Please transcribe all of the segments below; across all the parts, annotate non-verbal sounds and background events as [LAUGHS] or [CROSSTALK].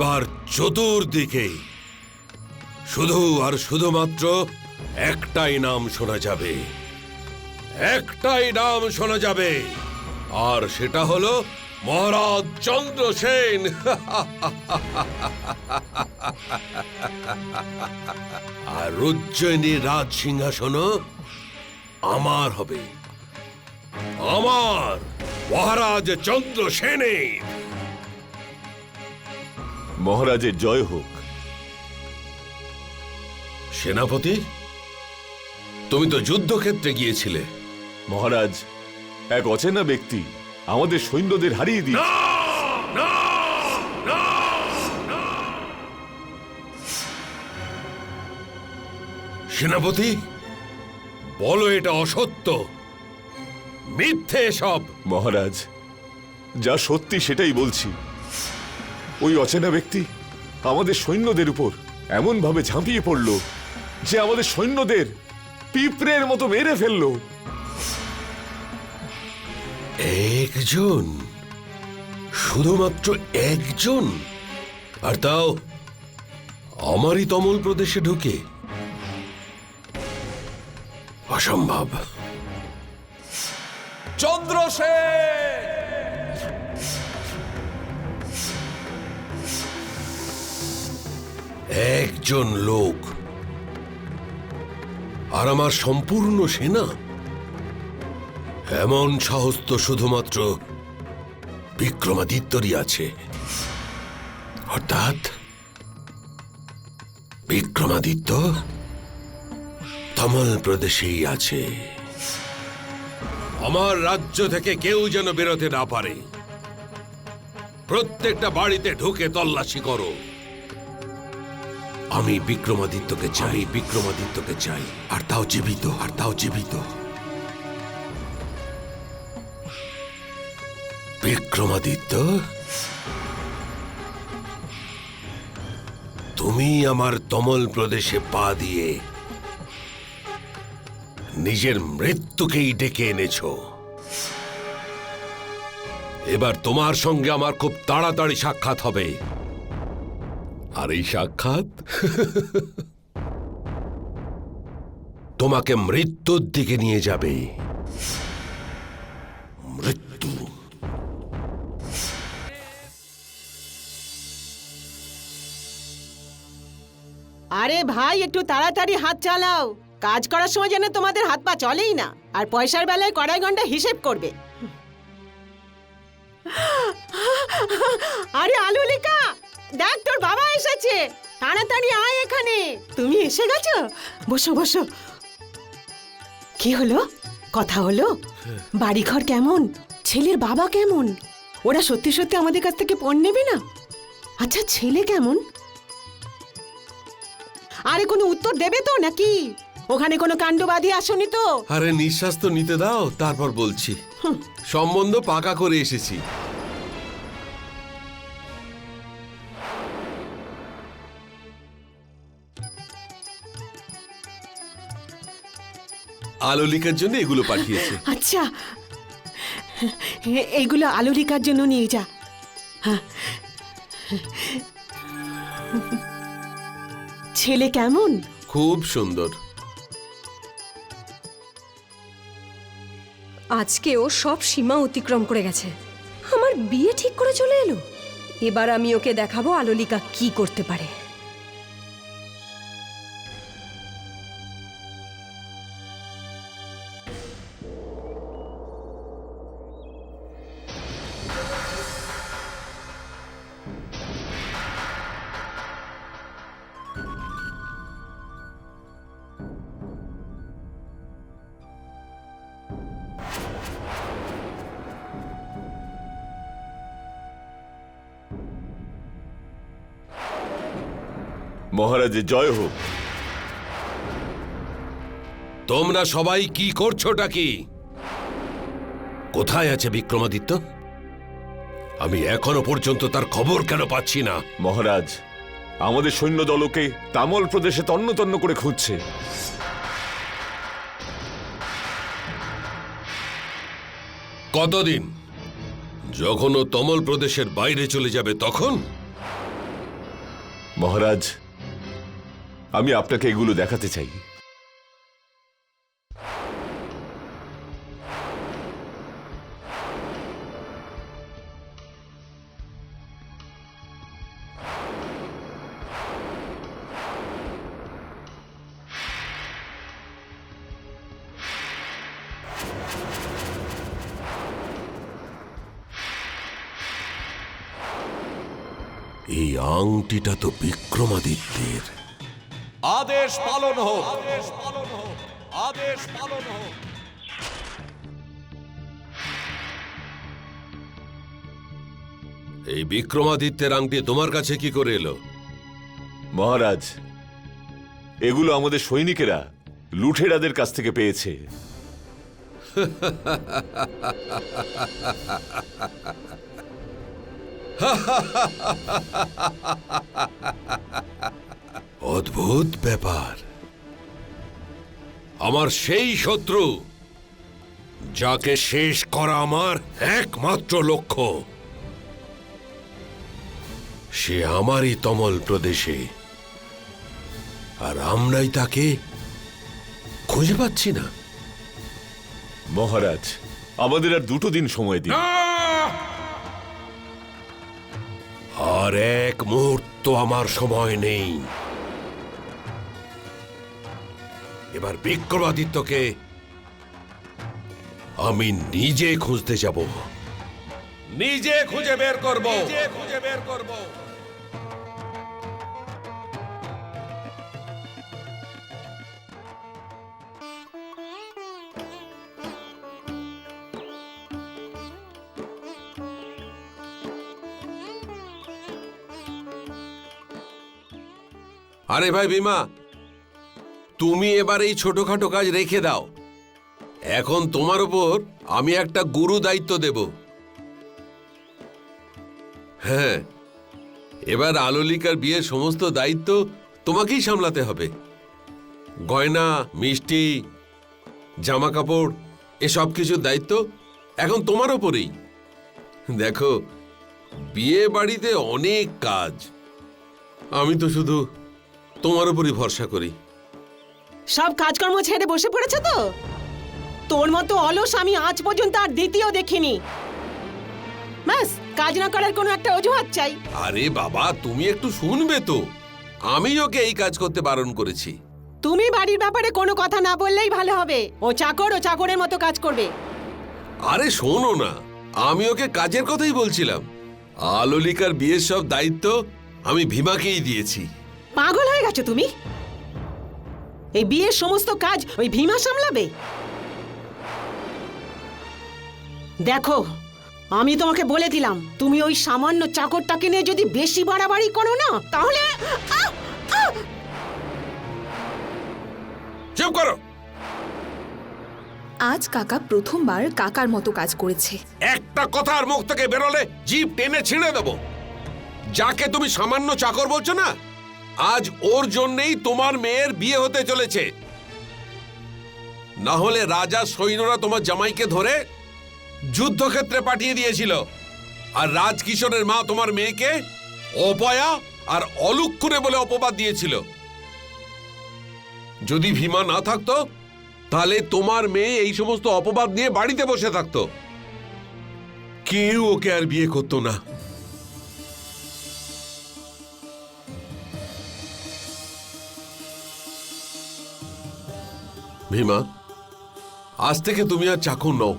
এবার চতুর্দিকে। শুধু আর শুধুমাত্র একটাই নাম শোনা যাবে। একটাই নাম শোনা যাবে, আর সেটা হলো মহারাজ চন্দ্রসেন আর উজ্জয়িনী রাজ সিংহাসন আমার হবে। আমার মহারাজ চন্দ্রসেনের মহারাজের জয় হোক। সেনাপতি তুমি তো যুদ্ধক্ষেত্রে গিয়েছিলে। মহারাজ এক অচেনা ব্যক্তি আমাদের সৈন্যদের হারিয়ে দিয়ে সেনাপতি বলো এটা অসত্য। মিথ্যে সব মহারাজ যা সত্যি সেটাই বলছি। ওই অচেনা ব্যক্তি আমাদের সৈন্যদের উপর এমন ভাবে ঝাঁপিয়ে পড়ল যে আমাদের সৈন্যদের পিঁপড়ের মতো মেরে ফেলল। একজন? শুধুমাত্র একজন? আর তাও আমারই তমল প্রদেশে ঢুকে। অসম্ভব। চন্দ্রসেন একজন লোক। আর আমার সম্পূর্ণ সেনা? এমন সাহস তো শুধুমাত্র বিক্রমাদিত্যরই আছে। অর্থাৎ বিক্রমাদিত্য তমল প্রদেশেই আছে। আমার রাজ্য থেকে কেউ যেন বেরোতে না পারে। প্রত্যেকটা বাড়িতে ঢুকে তল্লাশি করো। আমি বিক্রমাদিত্যকে চাই। বিক্রমাদিত্যকে চাই। আর তাও জীবিত আর তাও জীবিত। বিক্রমাদিত্য তুমি আমার তমল প্রদেশে পা দিয়ে নিজের মৃত্যুকেই ডেকে এনেছ। এবার তোমার সঙ্গে আমার খুব তাড়াতাড়ি সাক্ষাৎ হবে। আর এই সাক্ষাৎ? তোমাকে মৃত্যুর দিকে নিয়ে যাবে। মৃত্যু। আরে ভাই, একটু তাড়াতাড়ি হাত চালাও। কাজ করার সময় যেন তোমাদের হাত পা চলেই না, আর পয়সার বেলায় কড়াই ঘণ্টা হিসেব করবে। আরে আলুলিকা দেখ তোর বাবা এসেছে। তাড়াতাড়ি আয় এখানে। তুমি এসে গেছো? বসো বসো। কি হলো? কথা হলো? বাড়িঘর কেমন? ছেলের বাবা কেমন? ওরা সত্যি সত্যি আমাদের কাছ থেকে পণ নেবে না? আচ্ছা ছেলে কেমন? আরে কোনো উত্তর দেবে তো নাকি? ওখানে কোনো কাণ্ডবাদী আসনি তো? আরে নিঃশ্বাস তো নিতে দাও তারপর বলছি। সম্বন্ধ পাকা করে এসেছি। আলোলিকার জন্য এগুলো পাঠিয়েছে। আচ্ছা। এ- এইগুলো আলুরিকার জন্য নিয়ে যা। হ্যাঁ। ছেলে কেমন? খুব সুন্দর। আজকে ও সব সীমা অতিক্রম করে গেছে। আমার বিয়ে ঠিক করে চলে এলো। এবার আমি ওকে দেখাবো আলোলিকা কি করতে পারে। মহারাজের জয় হোক। তোমরা সবাই কি করছোটা কি কোথায় আছে বিক্রমাদিত্য? আমি এখনও পর্যন্ত তার খবর কেন পাচ্ছি না? মহারাজ আমাদের সৈন্য দলকে তামল প্রদেশে তন্ন তন্ন করে খুঁজছে। কতদিন? যখন ও তমল প্রদেশের বাইরে চলে যাবে তখন? মহারাজ আমি আপনাকে এগুলো দেখাতে চাই। এই আংটিটা তো বিক্রমাদিত্যের। আদেশ পালন হোক। আদেশ পালন হোক। আদেশ পালন হোক। এই বিক্রমাদিত্যের আংটি তোমার কাছে কি করে এলো? মহারাজ এগুলো আমাদের সৈনিকেরা লুঠেরাদের কাছ থেকে পেয়েছে। [LAUGHS] অদ্ভুত ব্যাপার। আমার সেই শত্রু যাকে শেষ করা আমার একমাত্র লক্ষ্য। সে আমারই তমল প্রদেশে। আর আমরাই তাকে খুঁজে পাচ্ছি না। মহারাজ আমাদের আর দুটো দিন সময় দিন। আর এক মুহূর্ত আমার সময় নেই। এবার বিক্রমাদিত্যকে আমি নিজে খুঁজতে যাব। নিজে খুঁজে বের করব। নিজে খুঁজে বের করব। আরে ভাই বিমা তুমি এবার এই ছোটখাটো কাজ রেখে দাও। এখন তোমার উপর আমি একটা গুরু দায়িত্ব দেব। হ্যাঁ এবার আলোলিকার বিয়ের সমস্ত দায়িত্ব তোমাকেই সামলাতে হবে। গয়না, মিষ্টি জামা কাপড় এসব কিছুর দায়িত্ব এখন তোমার ওপরেই দেখো, বিয়ে বাড়িতে অনেক কাজ। আমি তো শুধু তোমার উপরই ভরসা করি। সব কাজকর্ম ছেড়ে বসে পড়েছে তো? তোর মতো অলস আমি আজ পর্যন্ত আর দ্বিতীয় দেখিনি। ব্যাস কাজ না করার কোনো একটা অজুহাত চাই। আরে বাবা তুমি একটু শুনবে তো। আমি ওকে এই কাজ করতে বারণ করেছি। তুমি বাড়ির ব্যাপারে কোনো কথা না বললেই ভালো হবে। ও চাকর ও চাকরের মতো কাজ করবে। আরে শোনো না আমি ওকে কাজের কথাই বলছিলাম। আলোলিকার বিয়ের সব দায়িত্ব আমি ভীমাকেই দিয়েছি। পাগল হয়ে গেছো তুমি? এই বিয়ের সমস্ত কাজ ওই ভীমা সামলাবে? দেখো আমি তোমাকে বলে দিলাম তুমি ওই সামান্য চাকরটাকে নিয়ে যদি বেশি বাড়াবাড়ি করো না তাহলে! চুপ করো। আজ কাকা প্রথমবার কাকার মতো কাজ করেছে। একটা কথা আর মুখ থেকে বেরোলে জিভ টেনে ছিঁড়ে দেবো। যাকে তুমি সামান্য চাকর বলছো না আজ ওর জন্যেই তোমার মেয়ের বিয়ে হতে চলেছে। না হলে রাজা সৈন্যরা তোমার জামাইকে ধরে যুদ্ধক্ষেত্রে পাঠিয়ে দিয়েছিল। আর রাজকিশোরের মা তোমার মেয়েকে অপয়া আর অলুক্ষণে বলে অপবাদ দিয়েছিল। যদি ভীমা না থাকতো, তাহলে তোমার মেয়ে এই সমস্ত অপবাদ নিয়ে বাড়িতে বসে থাকতো। কেউ ওকে আর বিয়ে করতো না। ভীমা আজ থেকে তুমি আর চাকর নও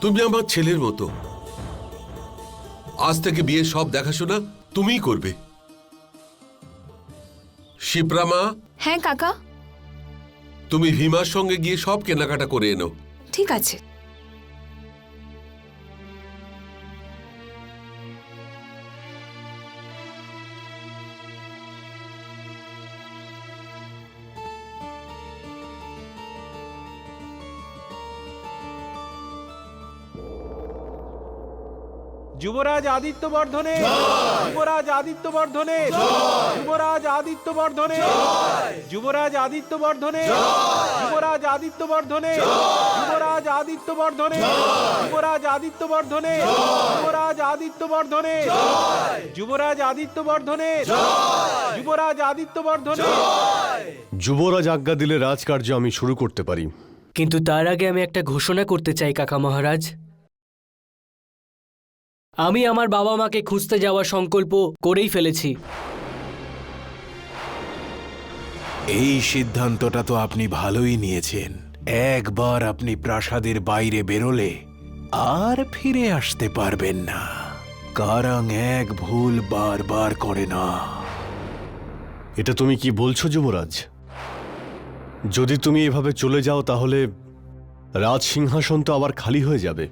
তুমি আমার ছেলের মতো। আজ থেকে বিয়ে সব দেখাশোনা তুমিই করবে। শিপ্রামা? হ্যাঁ কাকা। তুমি ভীমার সঙ্গে গিয়ে সব কেনাকাটা করে এনো। ঠিক আছে। যুবরাজ আদিত্য বর্ধনে যুবরাজ আদিত্য বর্ধনে যুবরাজ আদিত্য বর্ধনে যুবরাজ আদিত্য বর্ধনে যুবরাজ আদিত্য বর্ধনে যুবরাজ আদিত্য বর্ধনে যুবরাজ আদিত্য বর্ধনে যুবরাজ আদিত্য বর্ধনে যুবরাজ আদিত্য বর্ধনে যুবরাজ আদিত্য বর্ধনে যুবরাজ আজ্ঞা দিলে রাজকার্য আমি শুরু করতে পারি কিন্তু তার আগে আমি একটা ঘোষণা করতে চাই কাকা মহারাজ আমি আমার বাবা মাকে খুঁজতে যাওয়ার সংকল্প করেই ফেলেছি। এই সিদ্ধান্তটা তো আপনি ভালোই নিয়েছেন। একবার আপনি প্রাসাদের বাইরে বেরোলে আর ফিরে আসতে পারবেন না। কারণ এক ভুল বারবার করে না। এটা তুমি কি বলছো যুবরাজ? যদি তুমি এভাবে চলে যাও তাহলে রাজ সিংহাসন তো আবার খালি হয়ে যাবে।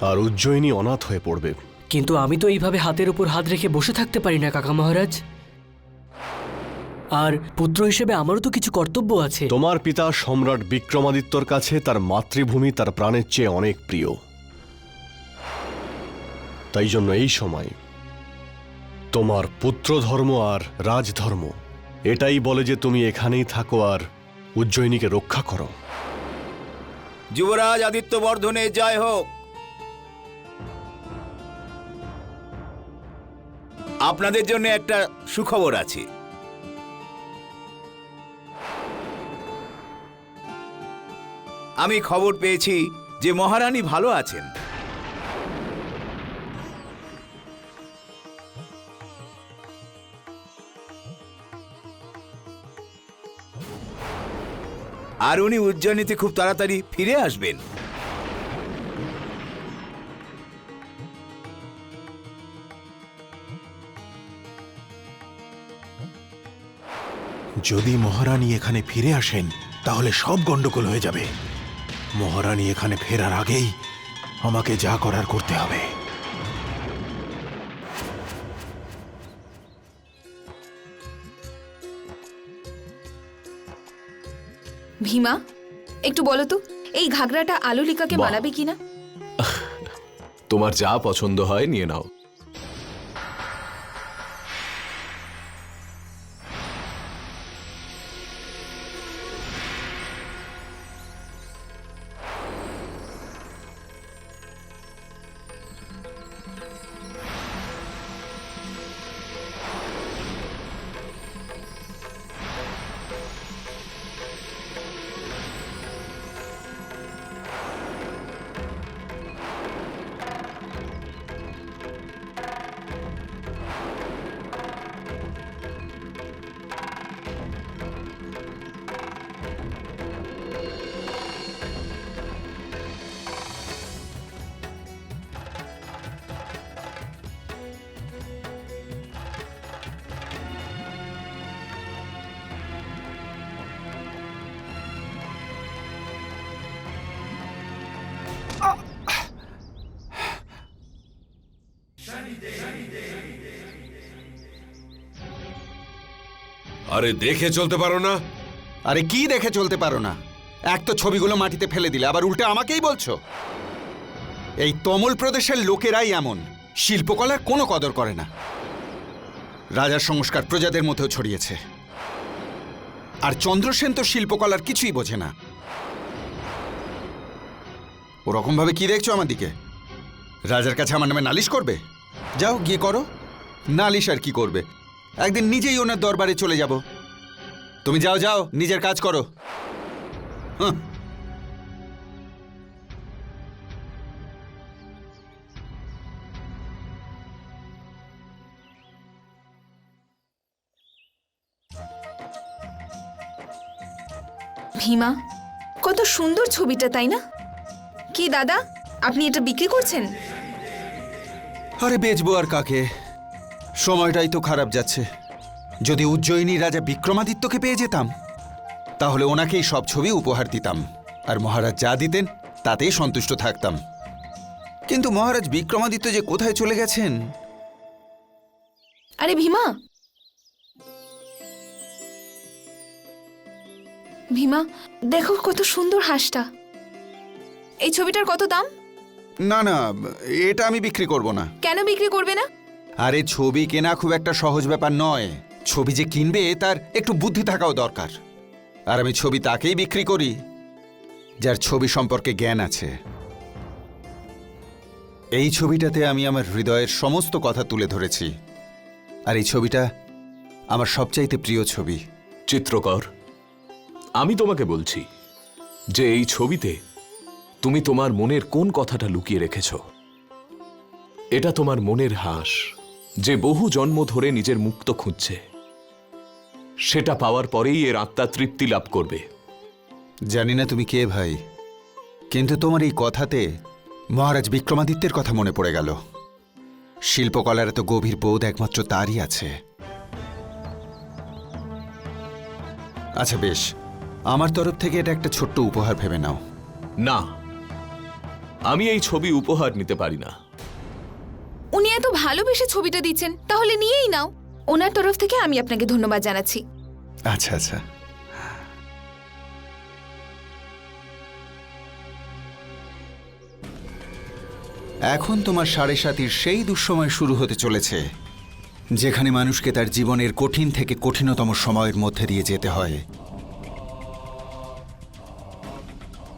আর উজ্জয়িনী অনাথ হয়ে পড়বে। কিন্তু আমি তো এইভাবে হাতের উপর হাত রেখে বসে থাকতে পারি না কাকা মহারাজ। আর পুত্র হিসেবে আমারও তো কিছু কর্তব্য আছে। তোমার পিতা সম্রাট বিক্রমাদিত্যর কাছে তার মাতৃভূমি তার প্রাণের চেয়ে অনেক প্রিয়। তাই জন্য এই সময় তোমার পুত্রধর্ম আর রাজধর্ম এটাই বলে যে তুমি এখানেই থাকো আর উজ্জয়িনীকে রক্ষা করো। যুবরাজ আদিত্য বর্ধনে জয় হোক। আপনাদের জন্য একটা সুখবর আছে। আমি খবর পেয়েছি যে মহারানী ভালো আছেন। আর উনি উজ্জয়িনীতে খুব তাড়াতাড়ি ফিরে আসবেন। যদি মহারানী এখানে ফিরে আসেন তাহলে সব গন্ডগোল হয়ে যাবে। মহারানী এখানে ফেরার আগেই আমাকে যা করার করতে হবে। ভীমা একটু বলো তো এই ঘাগরাটা আলোলিকাকে বাহ। মানাবে কিনা? তোমার যা পছন্দ হয় নিয়ে নাও। আরে দেখে চলতে পারো না। আরে কি দেখে চলতে পারো না? এক তো ছবিগুলো মাটিতে ফেলে দিলে, আবার উল্টে আমাকেই বলছো? এই তমল প্রদেশের লোকেরাই এমন, শিল্পকলার কোনো কদর করে না। রাজার সংস্কার প্রজাদের মধ্যেও ছড়িয়েছে। আর চন্দ্রসেন তো শিল্পকলার কিছুই বোঝে না। ওরকম ভাবে কি দেখছ আমার দিকে? রাজার কাছে আমার নামে নালিশ করবে? যাও, গিয়ে করো। নালিশ আর কি করবে? একদিন নিজেই ওনার দরবারে চলে যাব। তুমি যাও যাও নিজের কাজ করো। ভীমা কত সুন্দর ছবিটা তাই না? কি দাদা আপনি এটা বিক্রি করছেন? আরে বেচবো আর কাকে? সময়টাই তো খারাপ যাচ্ছে। যদি উজ্জয়িনী রাজা বিক্রমাদিত্যকে পেয়ে যেতাম তাহলে ওনাকেই সব ছবি উপহার দিতাম আর মহারাজ যা দিতেন তাতেই সন্তুষ্ট থাকতাম। কিন্তু মহারাজ বিক্রমাদিত্য যে কোথায় চলে গেছেন? আরে ভীমা! ভীমা দেখো কত সুন্দর হাঁসটা। এই ছবিটার কত দাম? না না এটা আমি বিক্রি করব না। কেন বিক্রি করবে না? আরে ছবি কেনা খুব একটা সহজ ব্যাপার নয়। ছবি যে কিনবে তার একটু বুদ্ধি থাকাও দরকার। আর আমি ছবি তাকেই বিক্রি করি, যার ছবি সম্পর্কে জ্ঞান আছে। এই ছবিটাতে আমি আমার হৃদয়ের সমস্ত কথা তুলে ধরেছি। আর এই ছবিটা আমার সবচাইতে প্রিয় ছবি। চিত্রকর, আমি তোমাকে বলছি যে এই ছবিতে তুমি তোমার মনের কোন কথাটা লুকিয়ে রেখেছ। এটা তোমার মনের হাস। যে বহু জন্ম ধরে নিজের মুক্ত খুঁজছে। সেটা পাওয়ার পরেই এর আত্মা তৃপ্তি লাভ করবে। জানি না তুমি কে ভাই কিন্তু তোমার এই কথাতে মহারাজ বিক্রমাদিত্যের কথা মনে পড়ে গেল। শিল্পকলার এত গভীর বোধ একমাত্র তারই আছে। আচ্ছা বেশ আমার তরফ থেকে এটা একটা ছোট্ট উপহার ভেবে নাও। না আমি এই ছবি উপহার নিতে পারি না। উনি এত ভালোবেসে ছবিটা দিচ্ছেন, তাহলে নিয়েই নাও। ওনার তরফ থেকে আমি আপনাকে ধন্যবাদ জানাচ্ছি। আচ্ছা আচ্ছা। এখন তোমার সাড়ে সাতির সেই দুঃসময় শুরু হতে চলেছে, যেখানে মানুষকে তার জীবনের কঠিন থেকে কঠিনতম সময়ের মধ্যে দিয়ে যেতে হয়।